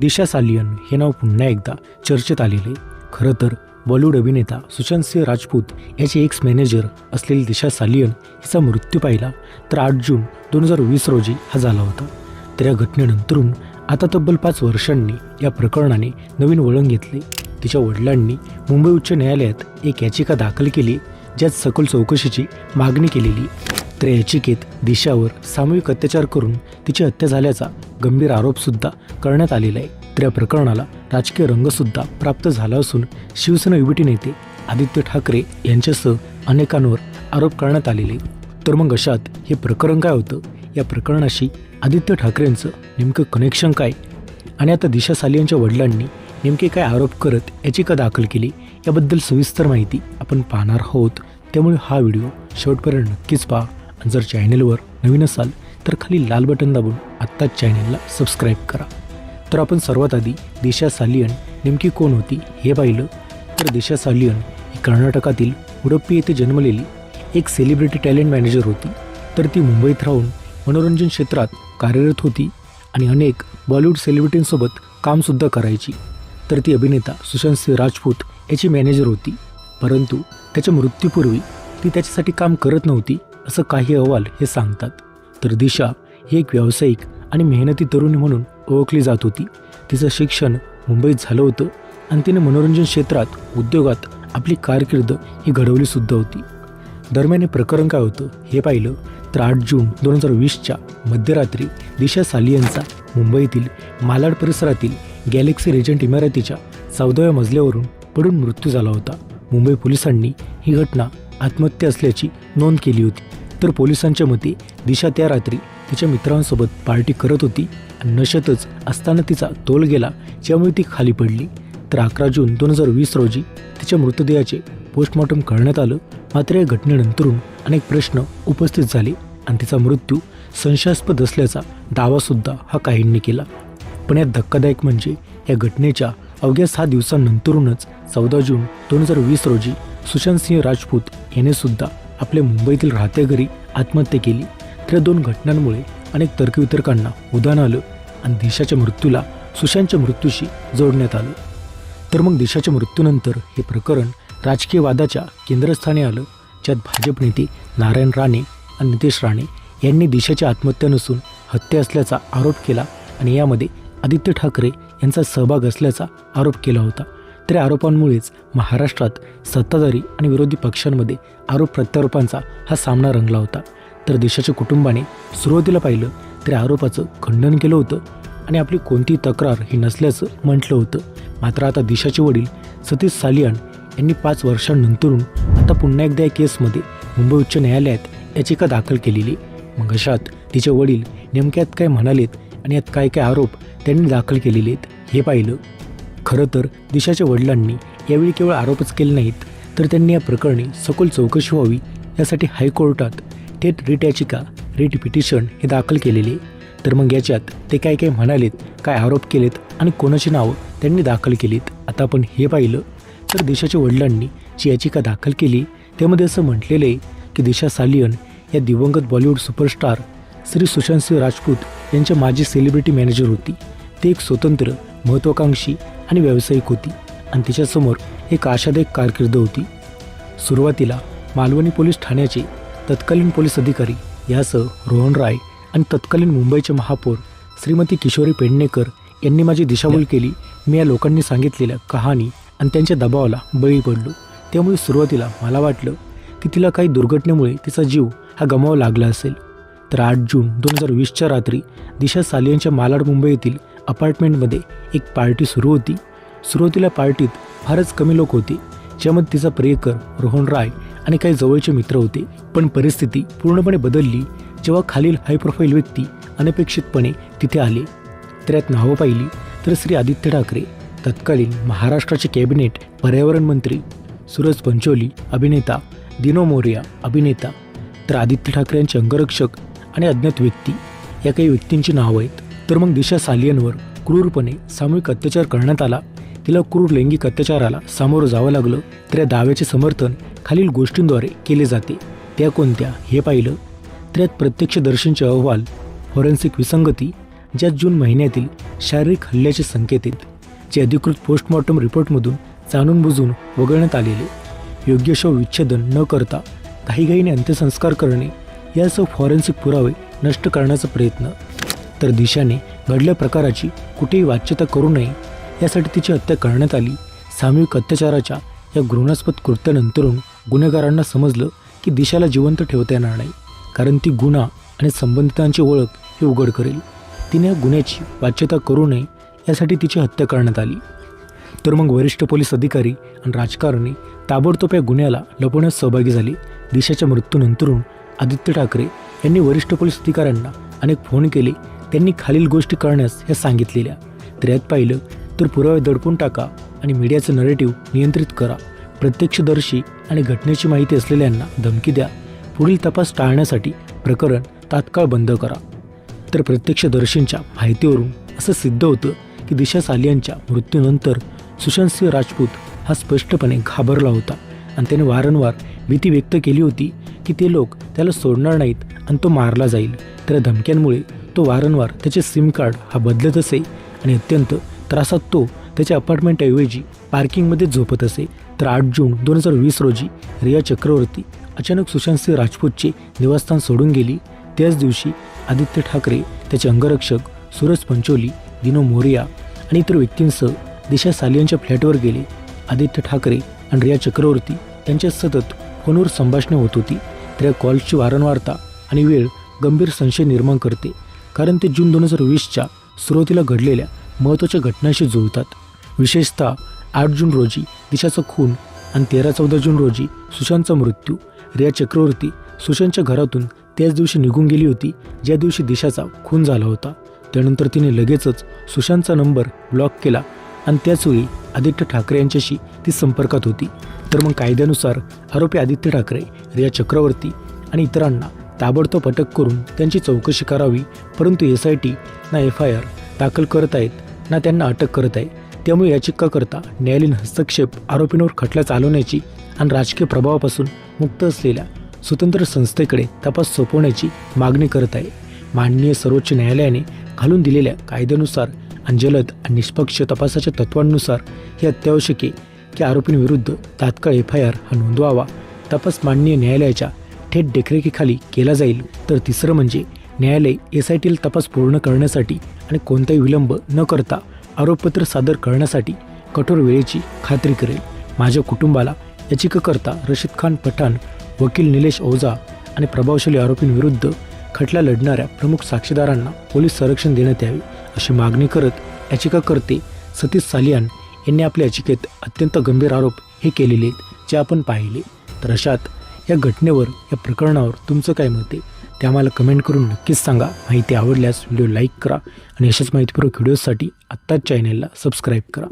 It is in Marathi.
दिशा सालियन हे नाव पुन्हा एकदा चर्चेत आलेले खरं तर बॉलिवूड अभिनेता सुशांत सिंह राजपूत याचे एक्स मॅनेजर असलेली दिशा सालियन हिचा मृत्यू पाहिला तर आठ जून दोन हजार वीस रोजी हा झाला होता. तर या घटनेनंतरून आता तब्बल पाच वर्षांनी या प्रकरणाने नवीन वळण घेतले. तिच्या वडिलांनी मुंबई उच्च न्यायालयात एक याचिका दाखल केली ज्यात सखोल चौकशीची मागणी केलेली. तर याचिकेत दिशावर सामूहिक अत्याचार करून तिची हत्या झाल्याचा गंभीर आरोपसुद्धा करण्यात आलेला आहे. तर या प्रकरणाला राजकीय रंगसुद्धा प्राप्त झाला असून शिवसेना युबीटी नेते आदित्य ठाकरे यांच्यासह अनेकांवर आरोप करण्यात आलेले तर मग अशात हे प्रकरण काय होतं? या प्रकरणाशी आदित्य ठाकरेंचं नेमकं कनेक्शन काय? आणि आता दिशा सालियांच्या वडिलांनी नेमके काय आरोप करत याचिका दाखल केली? याबद्दल सविस्तर माहिती आपण पाहणार आहोत. त्यामुळे हा व्हिडिओ शेवटपर्यंत नक्कीच पहा. जर चॅनेलवर नवीन असाल तर खाली लाल बटन दाबून आत्ताच चॅनेलला सबस्क्राईब करा. तर आपण सर्वात आधी दिशा सालियन नेमकी कोण होती हे पाहिलं. तर दिशा सालियन ही कर्नाटकातील उडप्पी येथे जन्मलेली एक सेलिब्रिटी टॅलेंट मॅनेजर होती. तर ती मुंबईत राहून मनोरंजन क्षेत्रात कार्यरत होती आणि अनेक बॉलिवूड सेलिब्रिटींसोबत कामसुद्धा करायची. तर ती अभिनेता सुशांत सिंह राजपूत याची मॅनेजर होती. परंतु त्याच्या मृत्यूपूर्वी ती त्याच्यासाठी काम करत नव्हती असं काही अहवाल हे सांगतात. तर दिशा ही एक व्यावसायिक आणि मेहनती तरुणी म्हणून ओळखली जात होती. तिचं शिक्षण मुंबईत झालं होतं आणि तिने मनोरंजन क्षेत्रात उद्योगात आपली कारकीर्द ही घडवलीसुद्धा होती. दरम्यान हे प्रकरण काय होतं हे पाहिलं तर आठ जून दोन हजार वीसच्या मध्यरात्री दिशा सालियनचा मुंबईतील मालाड परिसरातील गॅलेक्सी रेजंट इमारतीच्या चौदाव्या मजल्यावरून पडून मृत्यू झाला होता. मुंबई पोलिसांनी ही घटना आत्महत्या असल्याची नोंद केली होती. तर पोलिसांच्या मते दिशा त्या रात्री तिच्या मित्रांसोबत पार्टी करत होती आणि नशेतच असताना तिचा तोल गेला ज्यामुळे ती खाली पडली. तर अकरा जून दोन हजार वीस रोजी तिच्या मृतदेहाचे पोस्टमॉर्टम करण्यात आलं. मात्र या घटनेनंतरून अनेक प्रश्न उपस्थित झाले आणि तिचा मृत्यू संशयास्पद असल्याचा दावासुद्धा हा काहींनी केला. पण यात धक्कादायक म्हणजे या घटनेच्या अवघ्या सहा दिवसांनंतरूनच चौदा जून दोन हजार वीस रोजी सुशांत सिंह राजपूत याने सुद्धा आपल्या मुंबईतील राहत्या घरी आत्महत्या केली. तर या दोन घटनांमुळे अनेक तर्कवितर्कांना उदाहरण आलं आणि दिशाच्या मृत्यूला सुशांतच्या मृत्यूशी जोडण्यात आलं. तर मग देशाच्या मृत्यूनंतर हे प्रकरण राजकीय वादाच्या केंद्रस्थानी आलं ज्यात भाजप नेते नारायण राणे आणि नितेश राणे यांनी देशाची आत्महत्या नसून हत्या असल्याचा आरोप केला आणि यामध्ये आदित्य ठाकरे यांचा सहभाग असल्याचा आरोप केला होता. तर आरोपांमुळेच महाराष्ट्रात सत्ताधारी आणि विरोधी पक्षांमध्ये आरोप प्रत्यारोपांचा हा सामना रंगला होता. तर देशाच्या कुटुंबाने सुरुवातीला पाहिलं तरी आरोपाचं खंडन केलं होतं आणि आपली कोणतीही तक्रार ही नसल्याचं म्हटलं होतं. मात्र आता दिशाचे वडील सतीश सालियान यांनी पाच वर्षांनंतरून आता पुन्हा एकदा या केसमध्ये मुंबई उच्च न्यायालयात याचिका दाखल केलेली. मग अशात तिचे वडील नेमक्यात काय म्हणालेत आणि यात काय काय आरोप त्यांनी दाखल केलेले आहेत हे पाहिलं. खरं तर दिशाच्या वडिलांनी यावेळी केवळ आरोपच केले नाहीत तर त्यांनी या प्रकरणी सखोल चौकशी व्हावी यासाठी हायकोर्टात थेट रिट याचिका रिट पिटिशन हे दाखल केलेले. तर मग याच्यात ते काय काय म्हणालेत काय आरोप केलेत आणि कोणाची नावं त्यांनी दाखल केलीत आता आपण हे पाहिलं. तर देशाच्या वडिलांनी जी याचिका दाखल केली त्यामध्ये असं म्हटलेलं आहे की दिशा सालियन या दिवंगत बॉलिवूड सुपरस्टार श्री सुशांत सिंह राजपूत यांच्या माजी सेलिब्रिटी मॅनेजर होती. ते एक स्वतंत्र महत्त्वाकांक्षी आणि व्यावसायिक होती. आणि तिच्यासमोर एक आशादायक कारकीर्द होती. सुरुवातीला मालवणी पोलीस ठाण्याचे तत्कालीन पोलीस अधिकारी यासह रोहन राय आणि तत्कालीन मुंबईचे महापौर श्रीमती किशोरी पेडणेकर यांनी माझी दिशाभूल केली. मी या लोकांनी सांगितलेल्या कहाणी आणि त्यांच्या दबावाला बळी पडलो. त्यामुळे सुरुवातीला मला वाटलं की तिला काही दुर्घटनेमुळे तिचा जीव हा गमावा लागला असेल. तर आठ जून दोन हजार वीसच्या रात्री दिशा सालियांच्या मालाड मुंबई येथील अपार्टमेंटमध्ये एक पार्टी सुरू होती. सुरुवातीला पार्टीत फारच कमी लोक होते ज्यामध्ये तिचा प्रियकर रोहन राय आणि काही जवळचे मित्र होते. पण परिस्थिती पूर्णपणे बदलली. जेव्हा खालील हाय प्रोफाईल व्यक्ती अनपेक्षितपणे तिथे आले तर यात नावं पाहिली तर श्री आदित्य ठाकरे तत्कालीन महाराष्ट्राचे कॅबिनेट पर्यावरण मंत्री सूरज पंचोली अभिनेता दिनो मोरिया अभिनेता तर आदित्य ठाकरे यांचे अंगरक्षक आणि अज्ञात व्यक्ती या काही व्यक्तींची नावं आहेत. तर मग दिशा सालियनवर क्रूरपणे सामूहिक अत्याचार करण्यात आला. तिला क्रूर लैंगिक अत्याचाराला सामोरं जावं लागलं. तर या दाव्याचे समर्थन खालील गोष्टींद्वारे केले जाते. त्या कोणत्या? हे पाहिलं. तर यात प्रत्यक्षदर्शींचे अहवाल फॉरेन्सिक विसंगती ज्यात जून महिन्यातील शारीरिक हल्ल्याचे संकेत आहेत जे अधिकृत पोस्टमॉर्टम रिपोर्टमधून जाणून बुजून वगळण्यात आलेले. योग्य शव विच्छेदन न करता घाईघाईने अंत्यसंस्कार करणे यासह फॉरेन्सिक पुरावे नष्ट करण्याचा प्रयत्न. तर दिशाने घडल्या प्रकाराची कुठेही वाच्यता करू नये यासाठी तिची हत्या करण्यात आली. सामूहिक अत्याचाराच्या या घृणास्पद कृत्यानंतरून गुन्हेगारांना समजलं की दिशाला जिवंत ठेवता येणार नाही कारण ती गुन्हा आणि संबंधितांची ओळख हे उघड करेल. तिने या गुन्ह्याची वाच्यता करू नये यासाठी तिची हत्या करण्यात आली. तर मग वरिष्ठ पोलीस अधिकारी आणि राजकारणी ताबडतोब या गुन्ह्याला लपवण्यात सहभागी झाले. दिशाच्या मृत्यूनंतरून आदित्य ठाकरे यांनी वरिष्ठ पोलीस अधिकाऱ्यांना अनेक फोन केले त्यांनी खालील गोष्टी करण्यास ह्या सांगितलेल्या. तर यात पाहिलं तर पुरावे दडपून टाका आणि मीडियाचं नरेटिव्ह नियंत्रित करा. प्रत्यक्षदर्शी आणि घटनेची माहिती असलेल्यांना धमकी द्या. पुढील तपास टाळण्यासाठी प्रकरण तात्काळ बंद करा. तर प्रत्यक्षदर्शींच्या माहितीवरून असं सिद्ध होतं की दिशा सालियांच्या मृत्यूनंतर सुशांतसिंह राजपूत हा स्पष्टपणे घाबरला होता. आणि त्याने वारंवार भीती व्यक्त केली होती की ते लोक त्याला सोडणार नाहीत आणि तो मारला जाईल. तर धमक्यांमुळे तो वारंवार त्याचे सिम कार्ड हा बदलत असे आणि अत्यंत त्रासात तो त्याच्या अपार्टमेंटऐवजी पार्किंगमध्ये झोपत असे. तर आठ जून दोन हजार वीस रोजी रिया चक्रवर्ती अचानक सुशांत सिंह राजपूतचे निवासस्थान सोडून गेली. त्याच दिवशी आदित्य ठाकरे त्याचे अंगरक्षक सुरज पंचोली दिनो मोरिया आणि इतर व्यक्तींसह दिशा सालियांच्या फ्लॅटवर गेले. आदित्य ठाकरे आणि रिया चक्रवर्ती यांच्यात सतत फोनवर संभाषणे होत होती. तर या कॉल्सची वारंवारता आणि वेळ गंभीर संशय निर्माण करते कारण ते जून दोन हजार वीसच्या सुरुवातीला घडलेल्या महत्त्वाच्या घटनांशी जुळतात. विशेषतः आठ जून रोजी दिशाचा खून आणि तेरा चौदा जून रोजी सुशांतचा मृत्यू रिया चक्रवर्ती सुशांतच्या घरातून त्याच दिवशी निघून गेली होती ज्या दिवशी दिशाचा खून झाला होता. त्यानंतर तिने लगेचच सुशांतचा नंबर ब्लॉक केला आणि त्याचवेळी आदित्य ठाकरे यांच्याशी ती संपर्कात होती. तर मग कायद्यानुसार आरोपी आदित्य ठाकरे रिया चक्रवर्ती आणि इतरांना ताबडतोब अटक करून त्यांची चौकशी करावी परंतु एस आय टी ना एफ आय आर दाखल करत आहेत ना त्यांना अटक करत आहे. त्यामुळे याचिकाकरता न्यायालयीन हस्तक्षेप आरोपींवर खटला चालवण्याची आणि राजकीय प्रभावापासून मुक्त असलेल्या स्वतंत्र संस्थेकडे तपास सोपवण्याची मागणी करत आहे. माननीय सर्वोच्च न्यायालयाने घालून दिलेल्या कायद्यानुसार आणि जलद आणि निष्पक्ष तपासाच्या तत्वांनुसार हे अत्यावश्यक आहे. की आरोपींविरुद्ध तात्काळ एफ आय आर हा नोंदवावा. तपास माननीय न्यायालयाच्या थेट देखरेखीखाली केला जाईल. तर तिसरं म्हणजे न्यायालय एस आय टीला तपास पूर्ण करण्यासाठी आणि कोणताही विलंब न करता आरोपपत्र सादर करण्यासाठी कठोर वेळेची खात्री करेल. माझ्या कुटुंबाला याचिकाकर्ता रशीद खान पठाण वकील निलेश ओझा आणि प्रभावशाली आरोपींविरुद्ध खटला लढणाऱ्या प्रमुख साक्षीदारांना पोलीस संरक्षण देण्यात यावे अशी मागणी करत याचिकाकर्ते सतीश सालियान यांनी आपल्या याचिकेत अत्यंत गंभीर आरोप हे केलेले आहेत जे आपण पाहिले. तर अशात या घटनेवर या प्रकरणावर तुमचं काय मत आहे? ते आम्हाला कमेंट करून नक्कीच सांगा. माहिती आवडल्यास व्हिडिओ लाईक करा आणि अशाच माहितीपूर्वक व्हिडिओसाठी आत्ताच चॅनेलला सबस्क्राईब करा.